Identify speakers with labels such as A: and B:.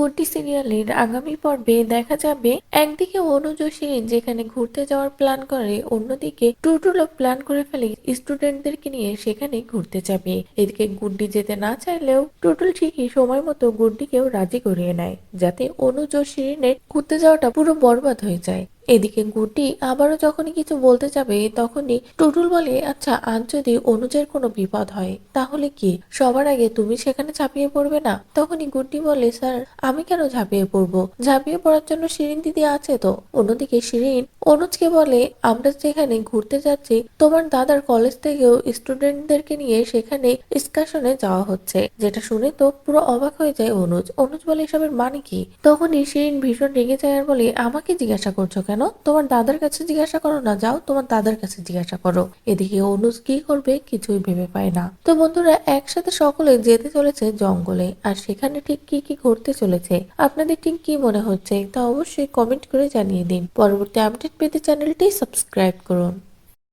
A: গুড্ডি সিরিয়ালের আগামী পর্বে দেখা যাবে একদিকে অনুজ শিরিন যেখানে ঘুরতে যাওয়ার প্ল্যান করে, অন্যদিকে টুটুলো প্ল্যান করে ফেলে স্টুডেন্টদেরকে নিয়ে সেখানে ঘুরতে যাবে। এদিকে গুড্ডি যেতে না চাইলেও টুটুল ঠিকই সময় মতো গুড্ডিকেও রাজি করিয়ে নেয়, যাতে অনুজ শিরিনের ঘুরতে যাওয়াটা পুরো বরবাদ হয়ে যায়। এদিকে গুড্ডি আবারও যখনই কিছু বলতে যাবে, তখনই টুটুল বলে আচ্ছা আজ যদি অনুজের কোনো বিপদ হয়, তাহলে কি? সবার আগে তুমি সেখানে ঝাঁপিয়ে পড়বে না? তখনই গুড্ডি বলে, স্যার, আমি কেন ঝাঁপিয়ে পড়ব? ঝাঁপিয়ে পড়ার জন্য শিরিন দিদি আছে তো? অন্যদিকে শিরিন, অনুজকে বলে, আমরা যেখানে ঘুরতে যাচ্ছি, তোমার দাদার কলেজ থেকেও স্টুডেন্টদেরকে নিয়ে সেখানে এক্সকার্শনে যাওয়া হচ্ছে। যেটা শুনে তো পুরো অবাক হয়ে যায় অনুজ। অনুজ বলে, এসবের মানে কি? তখনই শিরিন ভীষণ রেগে যায় আর বলে, আমাকে জিজ্ঞাসা করছ কেন তোমার দাদার কাছে জিজ্ঞাসা করো না, যাও তোমার দাদার কাছে জিজ্ঞাসা করো। এদিকে অনুজ কি করবে কিছুই ভেবে পায় না। তো বন্ধুরা, একসাথে সকলে যেতে চলেছে জঙ্গলে। আর সেখানে ঠিক কি কি ঘটতে চলেছে, আপনাদের ঠিক কি মনে হচ্ছে তা অবশ্যই কমেন্ট করে জানিয়ে দিন। পরবর্তী আপডেট পেতে চ্যানেলটি সাবস্ক্রাইব করুন।